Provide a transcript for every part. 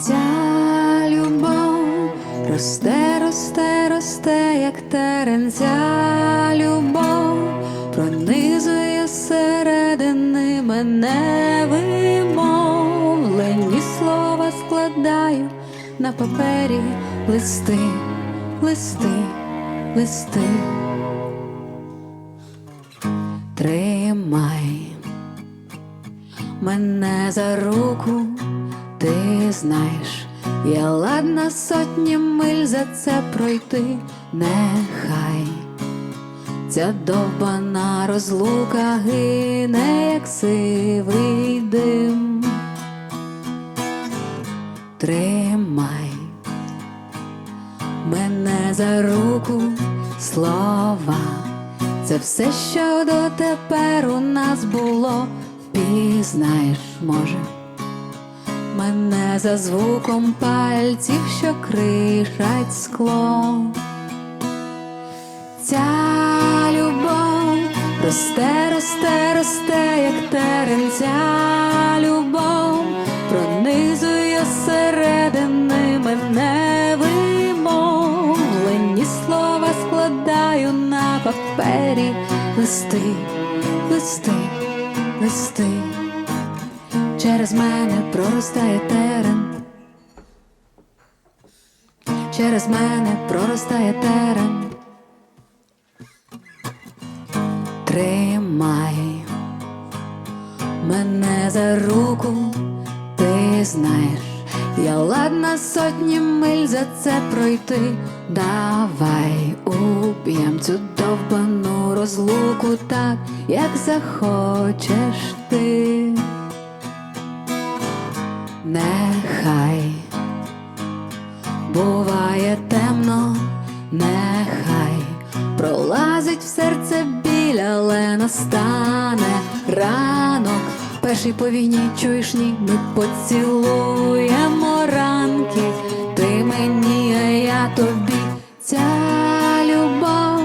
Ця любов росте, росте, росте, як терен. Ця любов пронизує середини мене вимовлені слова складаю на папері листи, листи, листи. Тримай мене за руку, ти знаєш, я ладна сотні миль за це пройти, нехай ця довбана розлука гине, як сивий дим. Тримай мене за руку, слова. Це все, що дотепер у нас було, пізнаєш, може, мене за звуком пальців, що кришать скло. Ця любов росте, росте, росте, як терен, ця любов пронизує середини мене вимовлені слова складаю на папері листи, листи, листи. Через мене проростає терен. Через мене проростає терен. Тримай мене за руку, ти знаєш, я ладна сотні миль за це пройти. Давай уб'єм цю довбану розлуку так, як захочеш ти. Нехай буває темно, нехай пролазить в серце біль, але настане ранок. Перший по війні чуєш ні, ми поцілуємо ранки. Ти мені, а я тобі. Ця любов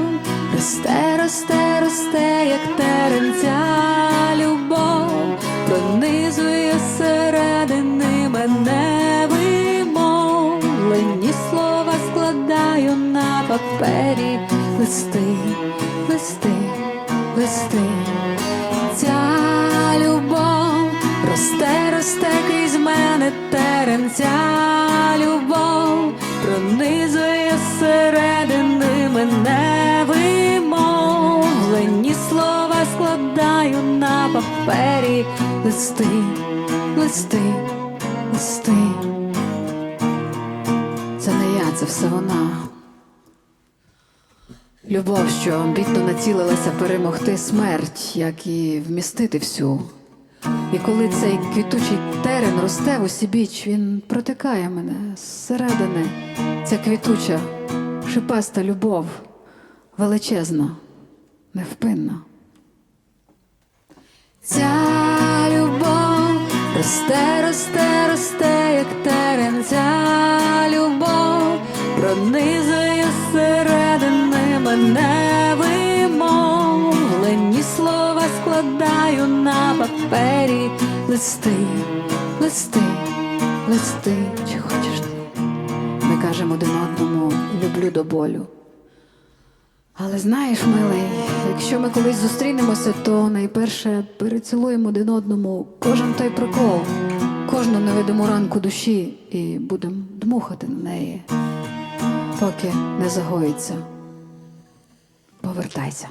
росте, росте, росте, як терен. Слова складаю на папері листи, листи, листи. Ця любов росте, росте крізь мене терен. Ця любов пронизує середини мене вимовлені слова складаю на папері листи, листи, листи. Це все вона. Любов, що амбітно націлилася перемогти смерть, як і вмістити всю. І коли цей квітучий терен росте в усібіч, він протикає мене зсередини. Ця квітуча, шипаста любов, величезна, невпинна. Ця любов росте, росте, росте, як терен. Ця любов пронизує середини мене вимовлені слова складаю на папері листи, листи, листи. Чи хочеш ти? Ми кажемо один одному люблю до болю. Але знаєш, милий, якщо ми колись зустрінемося, то найперше перецілуємо один одному кожен той прикол, кожну невидиму ранку душі і будемо дмухати на неї, поки не загоїться. Повертайся.